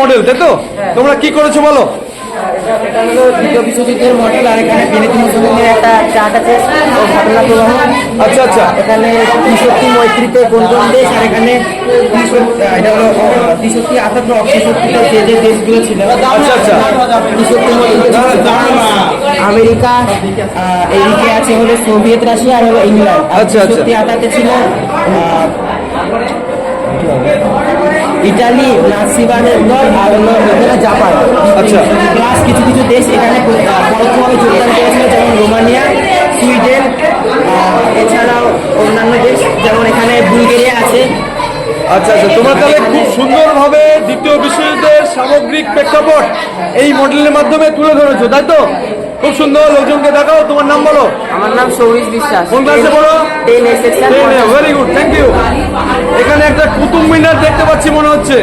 Model তাই তো? তোমরা কি করেছ বলো? এটা হলো দ্বিতীয় বিশ্বযুদ্ধের মডেল আর এখানে বেনেতি মুসলিমের একটা চার্ট আছে ও ঘটনা প্রবাহ আচ্ছা আচ্ছা। এখানে ত্রিশক্তি মৈত্রীতে কোন কোন দেশ আর এখানে এটা হলো ত্রিশক্তি আঠাত্ত অক্ষশক্তিতে যে যে দেশগুলো ছিল। আচ্ছা, আচ্ছা। ত্রিশক্তি আমেরিকা এদিকে আছে হলো সোভিয়েত রাশিয়া আর হলো ইংল্যান্ড। আচ্ছা, আচ্ছা। ত্রিশক্তি ছিল ইটালি নাসিবানের দল আর হলো এখানে জাপান। আচ্ছা। প্লাস কিছু কিছু দেশ এখানে পরোক্ষভাবে যোগদান করেছিল যেমন রোমানিয়া সুইডেন এছাড়াও অন্যান্য দেশ যেমন এখানে বুলগেরিয়া আছে। আচ্ছা আচ্ছা তোমরা তাহলে খুব সুন্দরভাবে দ্বিতীয় বিশ্বযুদ্ধের সামগ্রিক প্রেক্ষাপট এই মডেলের মাধ্যমে তুলে ধরেছো তাই তো? খুব সুন্দর লোকজনকে দেখাও তোমার নাম বলো। আমার নাম সৌরিশ বিশ্বাস। কোন ক্লাসে পড়ো? ভেরি গুড থ্যাংক ইউ এখানে একটা কুতুব মিনার দেখতে পাচ্ছি মনে হচ্ছে।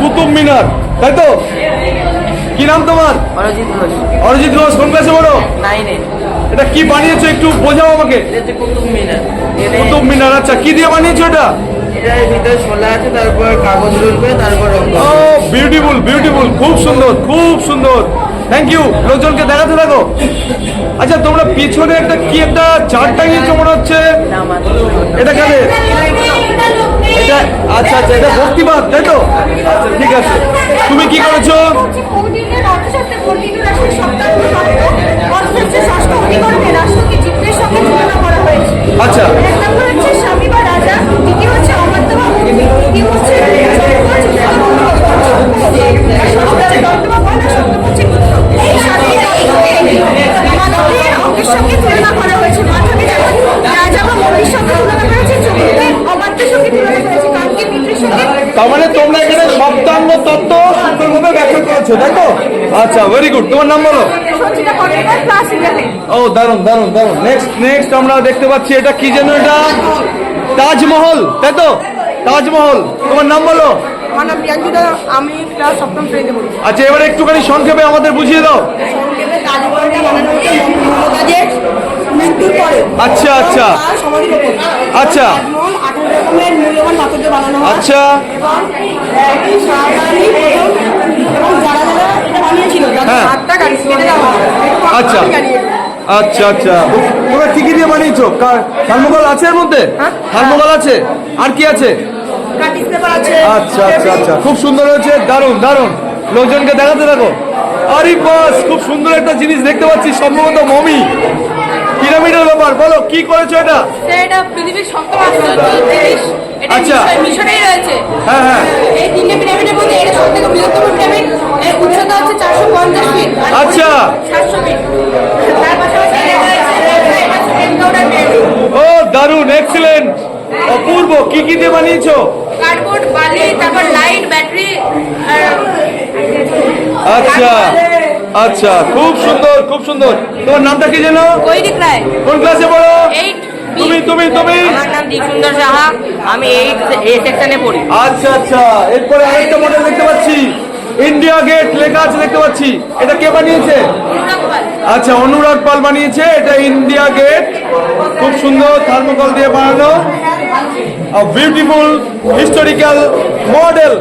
কুতুব মিনার তাই তো? কি নাম তোমার? অরজিৎ ঘোষ। অরিজিৎ ঘোষ কোন ক্লাসে পড়ো? নাইনে এটা কি বানিয়েছো একটু বোঝাও আমাকে। কুতুব মিনার। কুতুব মিনার আচ্ছা কি দিয়ে বানিয়েছো এটা? এটার ভিতরে শোলা আছে তারপর কাগজ তারপর ও বিউটিফুল বিউটিফুল খুব সুন্দর খুব সুন্দর। থ্যাংক ইউ লোকজনকে দেখাতে থাকো। আচ্ছা তোমরা পিছনে একটা কি একটা চার টাঙিয়েছো মনে হচ্ছে? এটা কাদের? এটা আচ্ছা আচ্ছা এটা ভক্তিবাদ তাই তো? আচ্ছা ঠিক আছে। তুমি কি করেছ? সপ্তাঙ্গ তত্ত্ব সুন্দরভাবে ব্যাখ্যা করেছ তাই তো আচ্ছা ভেরি গুড তোমার নাম বলো। ও দারুণ দারুণ দারুণ নেক্সট নেক্সট আমরা দেখতে পাচ্ছি এটা কি যেন এটা? তাজমহল তাই তো? তাজমহল। তোমার নাম বলো। আমার নাম প্রিয়াঙ্কিতা আমি ক্লাস সপ্তম শ্রেণীতে পড়ি। আচ্ছা এবার একটুখানি সংক্ষেপে আমাদের বুঝিয়ে দাও। সংক্ষেপে তাজমহলটা বানানো হয়েছে মমতাজের পরে আচ্ছা, আচ্ছা। আচ্ছা। হয়। আচ্ছা। হ্যাঁ। হয়। আচ্ছা। আমি কাটিয়ে দিই। আচ্ছা আচ্ছা। তোমরা কি কি দিয়ে বানিয়েছো? থার্মোকল আছে এর মধ্যে? হ্যাঁ। থার্মোকল আছে? আর কি আছে? আছে। আচ্ছা আচ্ছা আচ্ছা। খুব সুন্দর হয়েছে। দারুণ দারুণ। লোকজনকে দেখাতে থাকো। আরে বাস খুব সুন্দর একটা জিনিস দেখতে পাচ্ছি। সম্ভবত মমি। পিরামিডের ব্যাপার বলো কি করেছ এটা? এটা পৃথিবীর সপ্তম আশ্চর্য জিনিস এটা আচ্ছা। মিশরেই রয়েছে। হ্যাঁ হ্যাঁ। এই তিনটে পিরামিডের মধ্যে এটা সব থেকে বৃহত্তম পিরামিড এর উচ্চতা হচ্ছে চারশো পঞ্চাশ ফিট আচ্ছা। সাতশো ফিট তার পাশাপাশি ও দারুণ এক্সিলেন্ট অপূর্ব কি কি দিয়ে বানিয়েছো? কার্ডবোর্ড বালি তারপর লাইট ব্যাটারি আচ্ছা। আচ্ছা খুব সুন্দর খুব সুন্দর। তোমার নামটা কি যেন? কৈরিক রায়। কোন ক্লাসে পড়ো? তুমি তুমি তুমি? আমার নাম দীপসুন্দর সাহা। আমি এইট এ সেকশনে পড়ি। আচ্ছা আচ্ছা। এরপরে আরেকটা মডেল দেখতে পাচ্ছি। ইন্ডিয়া গেট লেখা আছে দেখতে পাচ্ছি। এটা কে বানিয়েছে? আচ্ছা অনুরাগ পাল বানিয়েছে। এটা ইন্ডিয়া গেট খুব সুন্দর থার্মোকল দিয়ে বানানো। Beautiful historical model